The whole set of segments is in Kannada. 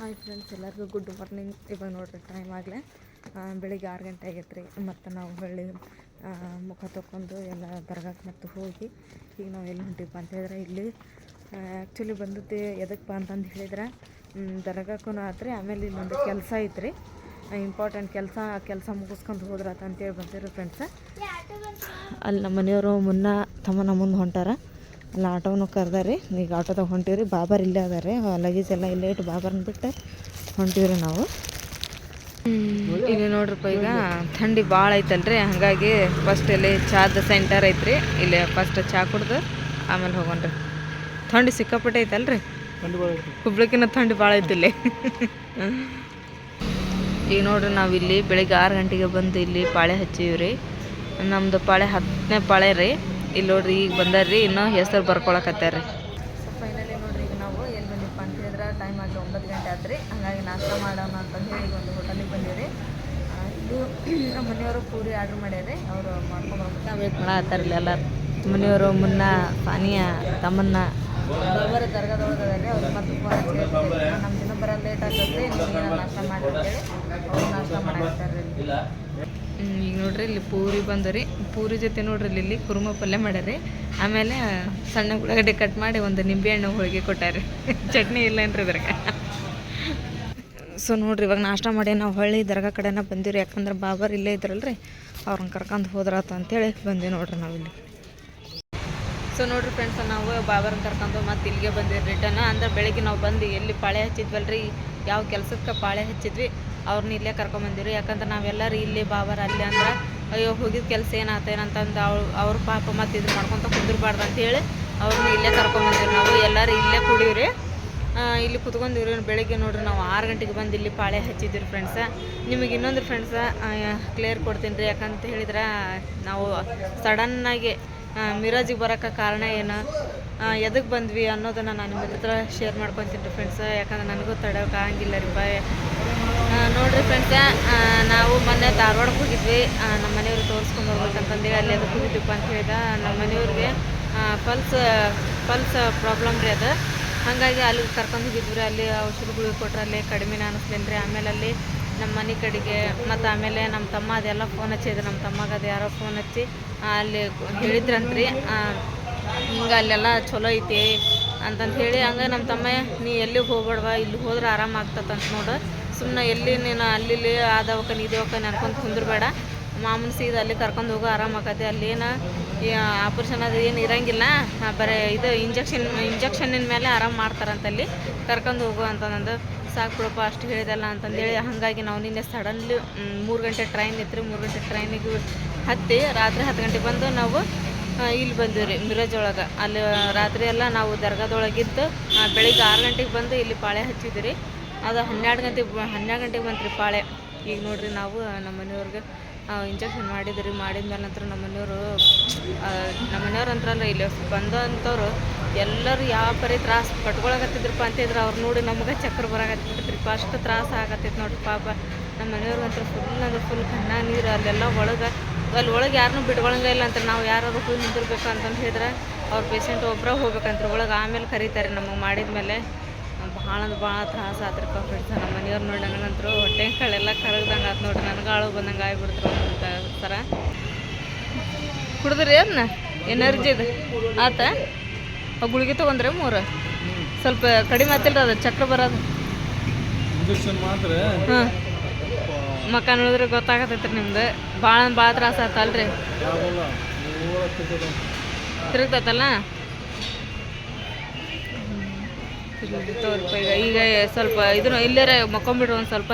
ಹಾಯ್ ಫ್ರೆಂಡ್ಸ್, ಎಲ್ಲರಿಗೂ ಗುಡ್ ಮಾರ್ನಿಂಗ್ ಇವಾಗ ನೋಡ್ರಿ ಟೈಮ್ ಆಗಲೇ ಬೆಳಿಗ್ಗೆ ಆರು ಗಂಟೆ ಆಗೈತೆ ರೀ. ಮತ್ತು ನಾವು ಹೊಳ್ಳಿ ಮುಖ ತೊಕೊಂಡು ಎಲ್ಲ ದರ್ಗಾಕ್ಕೆ ಮತ್ತು ಹೋಗಿ, ಈಗ ನಾವು ಎಲ್ಲಿ ಹೊಂಟಿವಪ್ಪ ಅಂತ ಹೇಳಿದ್ರೆ ಇಲ್ಲಿ ಆ್ಯಕ್ಚುಲಿ ಬಂದದ್ದು ಎದಕ್ಕೆ ಬಾ ಅಂತಂದು ಹೇಳಿದ್ರೆ ದರ್ಗಾಕ್ಕೂ ಆತ್ರಿ, ಆಮೇಲೆ ಇಲ್ಲೊಂದು ಕೆಲಸ ಐತ್ರಿ. ಇಂಪಾರ್ಟೆಂಟ್ ಕೆಲಸ ಕೆಲಸ ಮುಗಿಸ್ಕೊಂಡು ಹೋದ್ರಾತ ಅಂತೇಳಿ ಬಂದಿರೋ ಫ್ರೆಂಡ್ಸ. ಅಲ್ಲಿ ನಮ್ಮ ಮನೆಯವರು ಮುನ್ನ ತಮ್ಮನ ಮುಂದೆ ಹೊಂಟಾರ. ಅಲ್ಲಿ ಆಟೋನು ಕರ್ದಾರಿ. ಈಗ ಆಟೋದಾಗ ಹೊಂಟೀವ್ರಿ ಬಾಬರ್ ಇಲ್ಲೇ ಅದಾರೆ ಲಗೇಜ್ ಎಲ್ಲ ಇಲ್ಲೇ ಇಟ್ಟು ಬಾಬರ್ನ ಬಿಟ್ಟು ಹೊಂಟೀವ್ರಿ ನಾವು. ಇಲ್ಲಿ ನೋಡ್ರಪ್ಪ ಈಗ ಥಂಡಿ ಭಾಳ ಐತಲ್ರಿ. ಹಾಗಾಗಿ ಫಸ್ಟ್ ಇಲ್ಲಿ ಚಾದ ಸೆಂಟರ್ ಐತ್ರಿ. ಇಲ್ಲಿ ಫಸ್ಟ್ ಚಾ ಕುಡ್ದು ಆಮೇಲೆ ಹೋಗೋಣ್ರಿ. ಥಂಡಿ ಸಿಕ್ಕಾಪಟ್ಟೆ ಐತಲ್ರಿ ಹುಬ್ಳಿಕಿನ ಥಂಡಿ ಭಾಳ ಐತಿ ಇಲ್ಲಿ. ಈಗ ನೋಡ್ರಿ ನಾವು ಇಲ್ಲಿ ಬೆಳಿಗ್ಗೆ ಆರು ಗಂಟೆಗೆ ಬಂದು ಇಲ್ಲಿ ಪಾಳೆ ಹಚ್ಚಿವ್ರಿ. ನಮ್ದು ಪಾಳೆ ಹತ್ತನೇ ಪಾಳೆ ರೀ. ಇಲ್ಲಿ ನೋಡ್ರಿ ಈಗ ಬಂದಾರ್ರಿ ಇನ್ನೂ ಹೆಸರು ಬರ್ಕೊಳಕತ್ತಾರ ರೀ ಸೊ ಫೈನಲಿ ನೋಡ್ರಿ ಈಗ ನಾವು ಎಲ್ಲಿ ಬಂದಿಪ್ಪ ಅಂತ ಹೇಳಿದ್ರೆ ಟೈಮ್ ಆಗಿ ಒಂಬತ್ತು ಗಂಟೆ ಆತ್ರಿ. ಹಂಗಾಗಿ ನಾಷ್ಟ ಮಾಡೋಣ ಅಂತಂದು ಹೇಳಿ ಈಗ ಒಂದು ಹೋಟೆಲಿಗೆ ಬಂದೀವಿ ಇದು ನಮ್ಮ ಮನೆಯವರು ಪೂರಿ ಆರ್ಡ್ರ್ ಮಾಡ್ಯಾರಿ ಅವರು ಮಾಡ್ಕೊಂಡು ವೇಟ್ ಮಾಡತ್ತಾರಿಲ್ಲ ಎಲ್ಲರೂ. ಮನೆಯವರು ಮುನ್ನ ಪಾನೀಯ ತಮ್ಮನ್ನ. ದೇವರ ದರ್ಗದೊಳಗದಲ್ಲಿ ಅವ್ರು ಮತ್ತು ಫೋನ್ ಹಚ್ಚಿ ನಮ್ಮ ದಿನ ಬರೋದು ಲೇಟ್ ಆಗ್ತದೆ ನೀವು ನಾಷ್ಟ ಮಾಡಿ ಅಂತೇಳಿ ಅವ್ರು ನಾಷ್ಟ ಮಾಡಿ ಹ್ಮ್, ಈಗ ನೋಡ್ರಿ ಇಲ್ಲಿ ಪೂರಿ ಬಂದರಿ ಪೂರಿ ಜೊತೆ ನೋಡ್ರಿ ಇಲ್ಲಿ ಇಲ್ಲಿ ಕುರ್ಮ ಪಲ್ಯ ಮಾಡ್ಯಾರಿ ಆಮೇಲೆ ಸಣ್ಣ ಉಳ್ಳಾಗಡ್ಡೆ ಕಟ್ ಮಾಡಿ ಒಂದು ನಿಂಬೆಹಣ್ಣು ಹೋಳಿಗೆ ಕೊಟ್ಟಾರಿ ಚಟ್ನಿ ಇಲ್ಲೇನ್ರಿ ಇದ್ರಾಗ? ಸೊ ನೋಡ್ರಿ, ಇವಾಗ ನಾಷ್ಟ ಮಾಡಿ ನಾವು ಹೊಳ್ಳಿ ದರ್ಗಾ ಕಡೆನ ಬಂದಿರಿ ಯಾಕಂದ್ರೆ ಬಾಬರ್ ಇಲ್ಲೇ ಇದ್ರಲ್ರಿ. ಅವ್ರನ್ನ ಕರ್ಕೊಂಡು ಹೋದ್ರಾತ ಅಂತೇಳಿ ಬಂದ್ವಿ ನೋಡ್ರಿ ನಾವಿಲ್ಲಿ ಸೊ ನೋಡ್ರಿ ಫ್ರೆಂಡ್ಸ್ ನಾವು ಬಾಬರ್ನ ಕರ್ಕೊಂಡು ಮತ್ತೆ ಇಲ್ಲಿಗೆ ಬಂದಿವಿ ರಿಟರ್ನ್ ಅಂದ್ರೆ ಬೆಳಿಗ್ಗೆ ನಾವು ಬಂದು ಎಲ್ಲಿ ಪಾಳೆ ಹಚ್ಚಿದ್ವಲ್ರಿ. ಯಾವ ಕೆಲಸಕ್ಕೆ ಪಾಳೆ ಹಚ್ಚಿದ್ವಿ ಅವ್ರನ್ನ ಇಲ್ಲೇ ಕರ್ಕೊಂಬಂದಿರು ಯಾಕಂದ್ರೆ ನಾವೆಲ್ಲರೂ ಇಲ್ಲಿ ಬಾಬರ್ ಅಲ್ಲಿ ಅಂದ್ರೆ, ಅಯ್ಯೋ ಹೋಗಿದ ಕೆಲಸ ಏನಾಗ್ತೇನಂತಂದು ಅವ್ರು ಅವ್ರ ಪಾಪ ಮತ್ತು ಇದು ಮಾಡ್ಕೊತ ಕುಂದಿರ್ಬಾರ್ದು ಅಂತೇಳಿ ಅವ್ರನ್ನ ಇಲ್ಲೇ ಕರ್ಕೊಂಬಂದಿರು ನಾವು ಎಲ್ಲರೂ ಇಲ್ಲೇ ಕುಡಿಯಿರಿ ಇಲ್ಲಿ ಕುತ್ಕೊಂಡಿವ್ರಿ ಬೆಳಿಗ್ಗೆ ನೋಡ್ರಿ ನಾವು ಆರು ಗಂಟೆಗೆ ಬಂದು ಇಲ್ಲಿ ಪಾಳೆ ಹಚ್ಚಿದ್ದೀರಿ ಫ್ರೆಂಡ್ಸ ನಿಮಗೆ ಇನ್ನೊಂದು ಫ್ರೆಂಡ್ಸ ಕ್ಲಿಯರ್ ಕೊಡ್ತೀನಿ ರೀ. ಯಾಕಂತ ಹೇಳಿದ್ರೆ, ನಾವು ಸಡನ್ನಾಗಿ ಮಿರಾಜಿಗೆ ಬರೋಕ್ಕೆ ಕಾರಣ ಏನು? ಎದಕ್ಕೆ ಬಂದ್ವಿ ಅನ್ನೋದನ್ನು ನಾನು ನಿಮ್ಮ ಹತ್ರ ಶೇರ್ ಮಾಡ್ಕೊತೀನಿ ರೀ ಫ್ರೆಂಡ್ಸ್ ಯಾಕಂದ್ರೆ ನನಗೂ ತಡೋಕೆ ಆಗಂಗಿಲ್ಲ ರೀ ಬಾಯ್. ನೋಡಿರಿ ಫ್ರೆಂಡ್ಸ ನಾವು ಮೊನ್ನೆ ಧಾರವಾಡಕ್ಕೆ ಹೋಗಿದ್ವಿ. ನಮ್ಮ ಮನೆಯವ್ರಿಗೆ ತೋರಿಸ್ಕೊಂಡು ಹೋಗ್ಬೇಕಂತಂದೇಳಿ ಅಲ್ಲಿ ಅದಕ್ಕೆ ಹೋಗಿದ್ವಿಪ್ಪ ಅಂತ ಹೇಳಿದ. ನಮ್ಮ ಮನೆಯವ್ರಿಗೆ ಪಲ್ಸ್ ಪಲ್ಸ್ ಪ್ರಾಬ್ಲಮ್ ರೀ ಅದು. ಹಾಗಾಗಿ ಅಲ್ಲಿಗೆ ಕರ್ಕೊಂಡು ಹೋಗಿದ್ವಿ ಅಲ್ಲಿ ಔಷಧಿಗಳು ಕೊಟ್ಟರೆ ಅಲ್ಲಿ ಕಡಿಮೆ ಅನಿಸ್ಲೇನು ರೀ. ಆಮೇಲೆ ಅಲ್ಲಿ ನಮ್ಮ ಮನೆ ಕಡೆಗೆ ಮತ್ತು ಆಮೇಲೆ ನಮ್ಮ ತಮ್ಮ ಅದೆಲ್ಲ ಫೋನ್ ಹಚ್ಚಿದ್ರು ನಮ್ಮ ತಮ್ಮಗೆ ಅದು ಯಾರೋ ಫೋನ್ ಹಚ್ಚಿ ಅಲ್ಲಿ ಹೇಳಿದ್ರಂತ್ರಿ. ಹಿಂಗೆ ಅಲ್ಲೆಲ್ಲ ಚಲೋ ಐತಿ ಅಂತಂತ ಹೇಳಿ, ಹಂಗೆ ನಮ್ಮ ತಮ್ಮ ನೀ ಎಲ್ಲಿಗೆ ಹೋಗ್ಬೇಡವ? ಇಲ್ಲಿ ಹೋದ್ರೆ ಆರಾಮ ಆಗ್ತದಂತ ನೋಡು. ಸುಮ್ಮನೆ ಎಲ್ಲಿ ನೀನು ಅಲ್ಲಿ ಇಲ್ಲಿ ಆ ದವಾಖಾನೆ, ಈ ದವಾಖಾನೆ ಅನ್ಕೊಂತ ಕುಂದ್ರಬೇಡ. ಮಾಮೂಲು ಸೀದ ಅಲ್ಲಿ ಕರ್ಕೊಂಡು ಹೋಗೋ ಆರಾಮ ಆಕತಿ. ಅಲ್ಲೇನು ಆಪ್ರೇಷನ್ ಅದು ಏನು ಇರಂಗಿಲ್ಲ. ಬರೀ ಇದು ಇಂಜೆಕ್ಷನ್ ಇಂಜೆಕ್ಷನಿನ ಮೇಲೆ ಆರಾಮ ಮಾಡ್ತಾರಂತಲ್ಲಿ ಕರ್ಕೊಂಡು ಹೋಗು ಅಂತಂದು ಸಾಕು ಬಿಡಪ್ಪ, ಅಷ್ಟು ಹೇಳಿದಲ್ಲ ಅಂತಂದೇಳಿ ಹಾಗಾಗಿ ನಾವು ನಿನ್ನೆ ಸಡನ್ಲಿ ಮೂರು ಗಂಟೆ ಟ್ರೈನ್ ಇತ್ತು ಮೂರು ಗಂಟೆ ಟ್ರೈನಿಗೆ ಹತ್ತಿ, ರಾತ್ರಿ ಹತ್ತು ಗಂಟೆಗೆ ಬಂದು ನಾವು ಇಲ್ಲಿ ಬಂದಿವಿ ರೀ, ಮಿರಾಜ್ ಒಳಗೆ. ಅಲ್ಲಿ ರಾತ್ರಿ ಎಲ್ಲ ನಾವು ದರ್ಗಾದೊಳಗಿದ್ದು ಬೆಳಿಗ್ಗೆ ಆರು ಗಂಟೆಗೆ ಬಂದು ಇಲ್ಲಿ ಪಾಳೆ ಹಚ್ಚಿದ್ರಿ ಅದು ಹನ್ನೆರಡು ಗಂಟೆಗೆ ಹನ್ನೆರಡು ಗಂಟೆಗೆ ಬಂತು ಪಾಳೆ. ಈಗ ನೋಡ್ರಿ ನಾವು ನಮ್ಮ ಮನೆಯವ್ರಿಗೆ ಇಂಜೆಕ್ಷನ್ ಮಾಡಿದ್ರಿ ಮೇಲೆ ನಂತರ ನಮ್ಮ ಮನೆಯವರು ನಮ್ಮ ಮನೆಯವ್ರು ಅಂತಾರಲ್ಲ ಇಲ್ಲಿ ಬಂದಂಥವ್ರು ಎಲ್ಲರೂ ಯಾವ ಪರಿ ತ್ರಾಸು ಪಟ್ಕೊಳಕತ್ತಿದ್ರಪ್ಪ ಅಂತಿದ್ರು ಅವ್ರು ನೋಡಿ ನಮಗೆ ಚಕ್ರ ಬರಾಕತ್ತಿದ್ರಿಪ್ಪ ಅಷ್ಟು ತ್ರಾಸ ಆಗತ್ತೈತೆ ನೋಡ್ರಿ ಪಾಪ. ನಮ್ಮ ಮನೆಯವ್ರಿಗಂತ ಫುಲ್ ಅಂದ್ರೆ ಫುಲ್ ಕಣ್ಣ ನೀರು, ಅಲ್ಲೆಲ್ಲ ಒಳಗೆ ಅಲ್ಲಿ ಒಳಗೆ ಯಾರನ್ನೂ ಬಿಟ್ಕೊಳಂಗೇ ಇಲ್ಲ ಅಂತ ನಾವು ಯಾರಾದ್ರೂ ಹೋಗಿ ನಿಂತಿರ್ಬೇಕು ಅಂತಂದು ಹೇಳಿದ್ರೆ ಅವ್ರ ಪೇಷಂಟ್ ಒಬ್ಬರೇ ಹೋಗ್ಬೇಕಂತ ಒಳಗೆ ಆಮೇಲೆ ಕರೀತಾರೆ ನಮಗೆ ಮಾಡಿದ್ಮೇಲೆ ಭಾಳ ಅಂದ್ರೆ ಭಾಳ ತ್ರಾಸ ಆತ್ರಿ ಬಿಡ್ತಾರೆ ನಮ್ಮ ಮನೆಯವ್ರು ನೋಡಿ ನಂತರ ಹೊಟ್ಟೆ ಕಳೆಲ್ಲ ಕರಗ್ದಂಗೆ ಆತು ನೋಡ್ರಿ ನನಗೆ ಆಳು ಬಂದಂಗೆ ಆಗಿಬಿಡ್ತಾರೆ ಅಂತ ಥರ ಕುಡಿದ್ರಿ ಅದನ್ನ ಎನರ್ಜಿ ಇದೆ. ಆತ? ಗುಳಿಗೆ ತೊಗೊಂಡ್ರೆ ಮೂರು. ಸ್ವಲ್ಪ ಕಡಿಮೆ ಆತಿಲ್ರಿ ಅದು ಚಕ್ರ ಬರೋದು. ಹಾಂ ಮಕ್ಕ ನೋಡಿದ್ರೆ ಗೊತ್ತಾಗತ್ತೈತ್ರಿ ನಿಮ್ದು. ಭಾಳ ಭಾಳ ತ್ರಾಸ ಆತಲ್ರಿ. ತಿರುಗ್ತೈತಲ್ಲ? ಈಗ ಸ್ವಲ್ಪ ಇದನ್ನು ಇಲ್ಲೇ ಮಕ್ಕೊಂಬಿಡ್ರಿ ಒಂದು ಸ್ವಲ್ಪ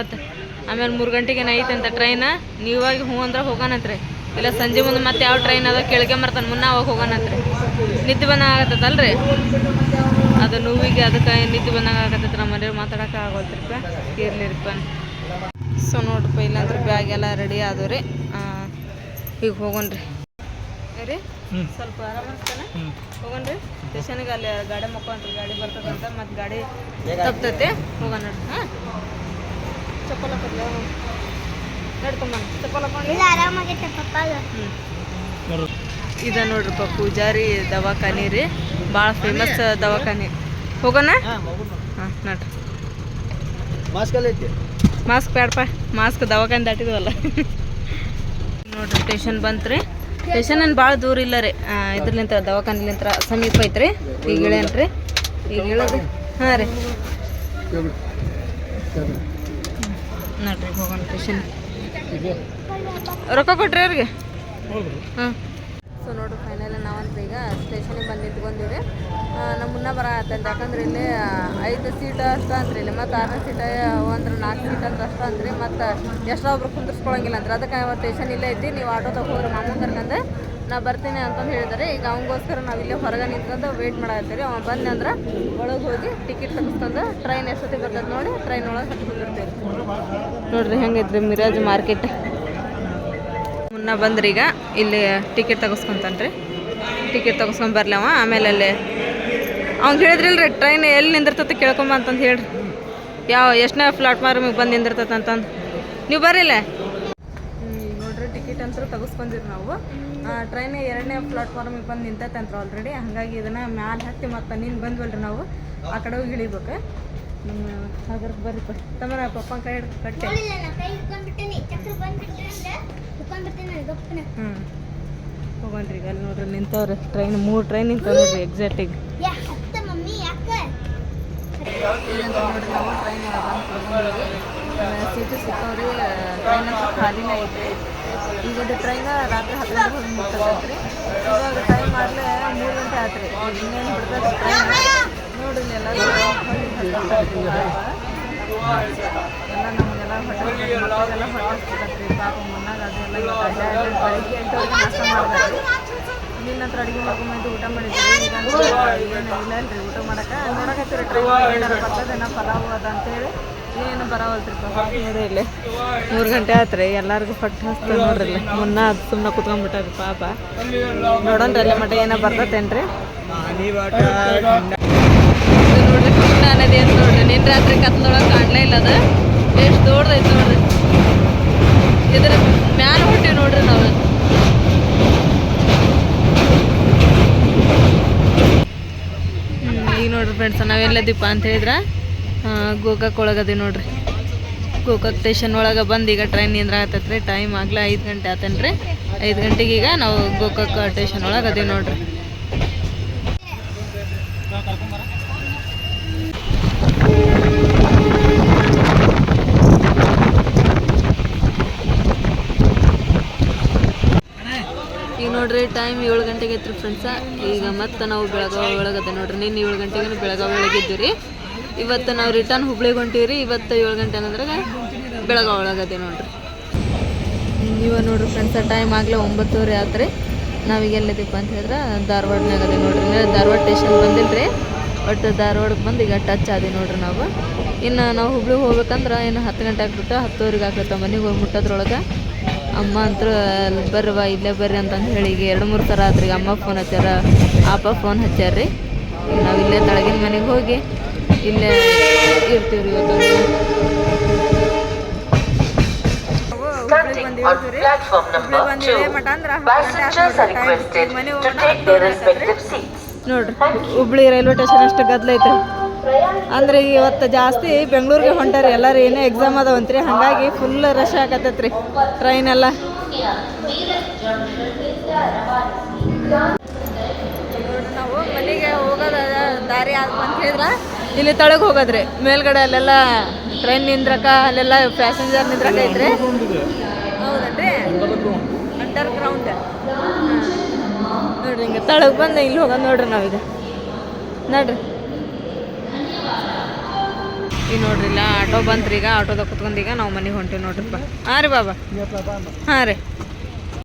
ಆಮೇಲೆ ಮೂರು ಗಂಟೆಗೆ ಅಂತ ಟ್ರೈನ ನೀವಾಗಿ ಹ್ಞೂ ಅಂದ್ರೆ ಹೋಗೋಣಂತ್ರಿ ಇಲ್ಲ ಸಂಜೆ ಮುಂದೆ ಮತ್ತೆ ಯಾವ ಟ್ರೈನ್ ಅದ ಕೆಳಗೆ ಮರ್ತಾನೆ ಮುನ್ನ ಅವಾಗ ಹೋಗೋಣಂತ್ರಿ ನಿದ್ದೆ ಬಂದಾಗ ಆಗತ್ತಲ್ರಿ? ಅದು ನೋವಿಗೆ ಅದಕ್ಕೆ ನಿದ್ದೆ ಬಂದಾಗ ಆಗತ್ತೈತೆ ನಮ್ಮ ಮನೆಯವ್ರು ಮಾತಾಡೋಕೆ ಆಗೋಲ್ತ್ರಿಪ್ಪ ಇರ್ಲಿರಿಪ್ಪ. ಸೊ ನೋಡ್ರಿಪ್ಪ ಇಲ್ಲಾಂದ್ರೆ ಬ್ಯಾಗ್ ಎಲ್ಲ ರೆಡಿ ಆದವು ರೀ ಈಗ ಹೋಗೋಣ್ರಿ. ರೀ ಹ್ಞೂ ಸ್ವಲ್ಪ ಆರಾಮ ಅನ್ಸ್ತಾನೆ ಹೋಗೋಣ್ರಿ. ಸ್ಟೇಷನ್ಗೆ ಅಲ್ಲಿ ಗಾಡಿ ಮಕ್ಕೊಂಡ್ರಿ ಗಾಡಿ ಬರ್ತದಂತ ಮತ್ತು ಗಾಡಿ ತಪ್ತೈತೆ. ಹೋಗೋಣ ನೋಡ್ರಿ ಹಾಂ. ಚಪ್ಪಲ್ ಹಾಕೋದ್ಲ? ನಡ್ಕೊಂಬ ಚಪ್ಪಲ್ ಹಾಕೊಂಡು. ಆರಾಮಾಗೈತೆ ಪಪ್ಪಾಗ ಹ್ಞೂ ಇದ ನೋಡ್ರಿಪ್ಪ ಪೂಜಾರಿ ದವಾಖಾನೆ ರೀ. ಭಾಳ ಫೇಮಸ್ ದವಾಖಾನೆ. ಹೋಗೋಣ? ಹಾಂ ಹೋಗೋಣ ಹಾಂ ನೋಡ್ರಿ. ಮಾಸ್ಕ್ ಬೇಡಪ್ಪ. ಮಾಸ್ಕ್ ದವಾಖಾನೆ ದಾಟಿದ್ವಲ್ಲ. ನೋಡ್ರಿ ಸ್ಟೇಷನ್ ಬಂತ್ರಿ. ಸ್ಟೇಷನ್ ಏನು ಭಾಳ ದೂರ ಇಲ್ಲ ರೀ. ಇದ್ರಲಿಂತ ದವಾಖಾನಿಲಿಂತ ಸಮೀಪ ಐತ್ರಿ. ಈಗ ಇಳೇನ್ರಿ ಈಗ ಇಳೋದು ಹಾಂ ರೀ. ನೋಡ್ರಿ ಹೋಗೋಣ ಸ್ಟೇಷನ್ ರೊಕ್ಕ ಕೊಟ್ರಿ ಅವ್ರಿಗೆ? ಹ್ಞೂ ಹಾಂ ಸೊ ನೋಡ್ರಿ ಫೈನಲ್ ನಾವಂತ ಈಗ ಸ್ಟೇಷನಿಗೆ ಬಂದು ನಿಂತ್ಕೊಂಡಿವ್ರಿ ನಮ್ಮ ಮುನ್ನ ಬರ ಯಾಕಂದ್ರೆ ಇಲ್ಲಿ ಐದು ಸೀಟ್ ಅಷ್ಟ ಅಂತ್ರಿ ಇಲ್ಲಿ. ಮತ್ತು ಆರನೇ ಸೀಟ್ ಅಂದ್ರೆ ನಾಲ್ಕು ಸೀಟ್ ಅಂತ ಅಷ್ಟ ಅಂತ್ರಿ. ಮತ್ತು ಎಷ್ಟೋ ಒಬ್ರು ಕುಂದಿರ್ಸ್ಕೊಳಂಗಿಲ್ಲ ಅಂದ್ರೆ ಅದಕ್ಕೆ ಸ್ಟೇಷನ್ ಇಲ್ಲೇ ಐತಿ ನೀವು ಆಟೋ ತಗೋರಿ ಮಾಮೂನ್ ಕರ್ಕಂದು ನಾ ಬರ್ತೀನಿ ಅಂತಂದು ಹೇಳಿದಾರೆ. ಈಗ ಅವನಿಗೋಸ್ಕರ ನಾವು ಇಲ್ಲೇ ಹೊರಗೆ ನಿಂತ್ಕೊಂಡು ವೇಟ್ ಮಾಡತ್ತೀರಿ ಅವ್ನು ಬಂದೆ ಅಂದ್ರೆ ಒಳಗೆ ಹೋಗಿ ಟಿಕೆಟ್ ತೆಗಿಸ್ಕೊಂಡು ಟ್ರೈನ್ ಎಷ್ಟೊತ್ತಿಗೆ ಬರ್ತದೆ ನೋಡಿ ಟ್ರೈನ್ ಒಳಗೆ ಹತ್ಕೊಂಡಿರ್ತೀವಿ ನೋಡ್ರಿ ಹೆಂಗೈತ್ರಿ ಮಿರಾಜ್ ಮಾರ್ಕೆಟ್ ಮುನ್ನ ಬಂದ್ರಿ ಈಗ, ಇಲ್ಲಿ ಟಿಕೆಟ್ ತೆಗೆಸ್ಕೊಂತಾನ್ರಿ. ಟಿಕೆಟ್ ತೆಗೆಸ್ಕೊಂಡ್ ಬರ್ಲಿ ಅವ ಆಮೇಲೆ ಅಲ್ಲೇ ಅವ್ನು ಹೇಳಿದ್ರಿಲ್ರಿ ಟ್ರೈನ್ ಎಲ್ಲಿ ನಿಂದಿರ್ತೈತೆ ಕೇಳ್ಕೊಂಬ ಅಂತಂದು ಹೇಳ್ರಿ. ಯಾವ ಎಷ್ಟನೇ ಪ್ಲಾಟ್ಫಾರ್ಮಿಗೆ ಬಂದು ನಿಂದಿರ್ತೈತೆ ಅಂತಂದು. ನೀವು ಬರ್ರಿಲ್ಲ? ನೋಡ್ರಿ ಟಿಕೆಟ್ ಅಂತೂ ತೆಗೆಸ್ಕೊಂಡಿರಿ ನಾವು. ಟ್ರೈನ್ ಎರಡನೇ ಪ್ಲಾಟ್ಫಾರ್ಮಿಗೆ ಬಂದು ನಿಂತೈತೆ ಅಂತ ಆಲ್ರೆಡಿ ಹಾಗಾಗಿ ಇದನ್ನು ಮ್ಯಾಲೆ ಹತ್ತಿ ಮತ್ತೆ ನೀನು ಬಂದ್ವಲ್ರಿ ನಾವು. ಆ ಕಡೆ ಹೋಗಿ ಇಳಿಬೇಕು. ನಮ್ಮ ಹಾಗಾದ್ರೆ ಬರ್ರಿ ತಮ್ಮ ಪಪ್ಪನ ಕೈ ಹಿಡ್ದು ಕಟ್ಟೆ. ಹ್ಞೂ ಹೋಗೋಣ್ರಿ ಈಗ ಅಲ್ಲಿ ನೋಡ್ರಿ ನಿಂತವ್ರಿ. ಟ್ರೈನ್ ಮೂರು ಟ್ರೈನ್ ನಿಂತವ್ ನೋಡ್ರಿ ಎಕ್ಸಾಕ್ಟಿಗೆ ನೋಡ್ರಿ ನಾವು ಟ್ರೈನ್ ಸೀಟು ಸಿಕ್ಕವ್ರಿ ಟ್ರೈನ್ ಅಂತೂ ಖಾಲಿನೇ ಐತ್ರಿ ಈಗ ಇದು ಟ್ರೈನ್ ರಾತ್ರಿ ಹತ್ತು ಗಂಟೆ ಹೋಗಿ ಮುಟ್ಟೈತ್ರಿ ಇವಾಗ ಟೈಮ್ ಮಾಡಲೇ ಮೂರು ಗಂಟೆ ಆತ್ರಿ. ಇನ್ನೇನು ಬಿಡ್ತೈತೆ ಟ್ರೈನ್ ನೋಡ್ರಿ ಎಲ್ಲ ಎಲ್ಲ ನಮಗೆಲ್ಲ ಹೊಟ್ಟೆ ಮಕ್ಕಳಿಗೆಲ್ಲ ಹೊಟ್ಟೆ ಸಿಗತ್ರಿ ಪಾಪ ಮುನ್ನಾಗ ಅದೆಲ್ಲ ಇವತ್ತು ಅಡ್ಡ ಅಡ್ಡ ಬೆಳಿಗ್ಗೆ ಎಂಟುವರೆಗೆ ನಾಷ್ಟ ಮಾಡಿದ್ರಿ ನಿನ್ನ ಹತ್ರ ಅಡುಗೆ ಮಾಡ್ಕೊಂಬಂದು ಊಟ ಮಾಡಿದ್ವಿ ಈಗ ಇಲ್ಲ ಅಲ್ರಿ ಊಟ ಅದ ಮೂರು ಗಂಟೆ ಆತ್ರಿ, ಎಲ್ಲರಿಗೂ ಹೊಟ್ಟೆ ಹಸ್ತ ನೋಡ್ರಿ ಮುನ್ನ ಅದು ಸುಮ್ಮನೆ ಕುತ್ಕೊಂಡ್ಬಿಟ್ಟಾರಿ ಪಾಪ. ನೋಡೋಣ್ರಿ ಅಲ್ಲಿ ಮಟ್ಟ ಏನೋ ಬರ್ತೇನ್ರಿ ನೋಡ್ರಿ ಕೃಷ್ಣ ನದಿ ಅಂತ ನೋಡ್ರಿ? ನಿನ್ ರಾತ್ರಿ ಕತ್ಲೊಳಗೆ ಕಾಣಲೇ ಇಲ್ಲ ಅದು. ಎಷ್ಟು ದೊಡ್ಡದೈತೆ ನೋಡ್ರಿ. ಇದ್ರ ಮ್ಯಾಲ ಹೊಟ್ಟಿವಿ ನೋಡ್ರಿ ನಾವು. ಈಗ ನೋಡ್ರಿ ಫ್ರೆಂಡ್ಸ್ ನಾವೆಲ್ಲದೀಪ ಅಂತ ಹೇಳಿದ್ರೆ? ಗೋಕಾಕ್ ಒಳಗದೆ ನೋಡ್ರಿ. ಗೋಕಾಕ್ ಸ್ಟೇಷನ್ ಒಳಗೆ ಬಂದು ಈಗ ಟ್ರೈನ್ ನಿಂದ್ರಾಗತ್ತೈತ್ರಿ ಟೈಮ್ ಆಗಲೇ ಐದು ಗಂಟೆ ಆತನ್ರಿ. ಐದು ಗಂಟೆಗೆ ಈಗ ನಾವು ಗೋಕಾಕ್ ಸ್ಟೇಷನ್ ಒಳಗೆ ಅದೀವಿ ನೋಡ್ರಿ. ನೋಡ್ರಿ ಟೈಮ್ ಏಳು ಗಂಟೆಗೆ ಐತ್ರಿ ಫ್ರೆಂಡ್ಸ ಈಗ ಮತ್ತೆ ನಾವು ಬೆಳಗಾವಿ ಒಳಗದ ನೋಡ್ರಿ. ನಿನ್ನೆ ಏಳು ಗಂಟೆಗೆ ಬೆಳಗಾವಿ ಒಳಗಿದ್ದೀರಿ ಇವತ್ತು ನಾವು ರಿಟರ್ನ್ ಹುಬ್ಳಿಗೆ ಹೊಂಟೀವಿ ರೀ ಇವತ್ತು ಏಳು ಗಂಟೆ ಅನ್ನೋದ್ರಾಗ ಬೆಳಗಾವಿ ಒಳಗದೆ ನೋಡ್ರಿ. ಇವ ನೋಡ್ರಿ ಫ್ರೆಂಡ್ಸ ಟೈಮ್ ಆಗಲೇ ಒಂಬತ್ತುವರೆ ಆತ್ರಿ. ನಾವೀಗ ಎಲ್ಲಿದ್ದೀಪ ಅಂತ ಹೇಳಿದ್ರೆ ಧಾರವಾಡನಾಗ ಅದೇ ನೋಡ್ರಿ. ಧಾರವಾಡ ಸ್ಟೇಷನ್ ಬಂದಿಲ್ರಿ. ಒಟ್ಟು ಧಾರವಾಡಕ್ಕೆ ಬಂದು ಈಗ ಟಚ್ ಆದಿ ನೋಡ್ರಿ ನಾವು. ಇನ್ನು ನಾವು ಹುಬ್ಳಿಗೆ ಹೋಗ್ಬೇಕಂದ್ರೆ ಇನ್ನು ಹತ್ತು ಗಂಟೆ ಆಗ್ಬಿಟ್ಟು ಹತ್ತುವರೆಗೆ ಆಗ್ಬಿಟ್ಟು ಮನೆಗೆ ಹೋಗಿ ಮುಟ್ಟೋದ್ರೊಳಗೆ ಅಮ್ಮ ಅಂತೂ ಅಲ್ಲಿ ಬರ್ರವ ಇಲ್ಲೇ ಬರ್ರಿ ಅಂತಂದು ಹೇಳಿ ಈಗ ಎರಡು ಮೂರು ಥರ ಆತ್ರಿ. ಅಮ್ಮ ಫೋನ್ ಹಚ್ಚಾರ ಅಪ್ಪ ಫೋನ್ ಹಚ್ಚಾರ್ರಿ ಈಗ ನಾವು ಇಲ್ಲೇ ತಳಗಿನ ಮನೆಗೆ ಹೋಗಿ ಇಲ್ಲೇ ಇರ್ತೀವಿ ರೀ ಇವತ್ತು. ನೋಡ್ರಿ ಹುಬ್ಳಿ ರೈಲ್ವೆ ಸ್ಟೇಷನ್ ಅಷ್ಟು ಗದ್ದಲ ಐತ್ರಿ. ಅಂದ್ರೆ ಇವತ್ತು ಜಾಸ್ತಿ ಬೆಂಗಳೂರಿಗೆ ಹೊಂಟಾರಿ ಎಲ್ಲರೂ ಏನೇ ಎಕ್ಸಾಮ್ ಅದಾವಂತ್ರಿ ಹಾಗಾಗಿ ಫುಲ್ ರಶ್ ಆಗತ್ತೈತ್ರಿ ಟ್ರೈನ್ ಎಲ್ಲ. ನಾವು ಮನೆಗೆ ಹೋಗೋದ ದಾರಿ ಅಂತ ಹೇಳಿದ್ರ? ಇಲ್ಲಿ ತಳಗ್ ಹೋಗೋದ್ರಿ ಮೇಲ್ಗಡೆ ಅಲ್ಲೆಲ್ಲ ಟ್ರೈನ್ ನಿಂದ್ರಕ ಅಲ್ಲೆಲ್ಲ ಪ್ಯಾಸೆಂಜರ್ ನಿಂದ್ರಕ ಐತ್ರಿ ಹೌದನ್ರಿ? ಅಂಡರ್ ಗ್ರೌಂಡ್ ನೋಡ್ರಿ ಹಿಂಗೆ ತಳಗ್ ಬಂದು ಇಲ್ಲಿ ಹೋಗೋದು ನೋಡ್ರಿ ನಾವಿದೆ ನೋಡ್ರಿ. ಈಗ ನೋಡ್ರಿ, ಇಲ್ಲ ಆಟೋ ಬಂತ್ರಿ ಈಗ ಆಟೋದಾಗ ಕುತ್ಕೊಂಡೀಗ ನಾವು ಮನೆಗೆ ಹೊಂಟೀವಿ ನೋಡ್ರಿಪ್ಪ. ಹಾಂ ರೀ ಬಾಬಾ. ಹಾಂ ರೀ.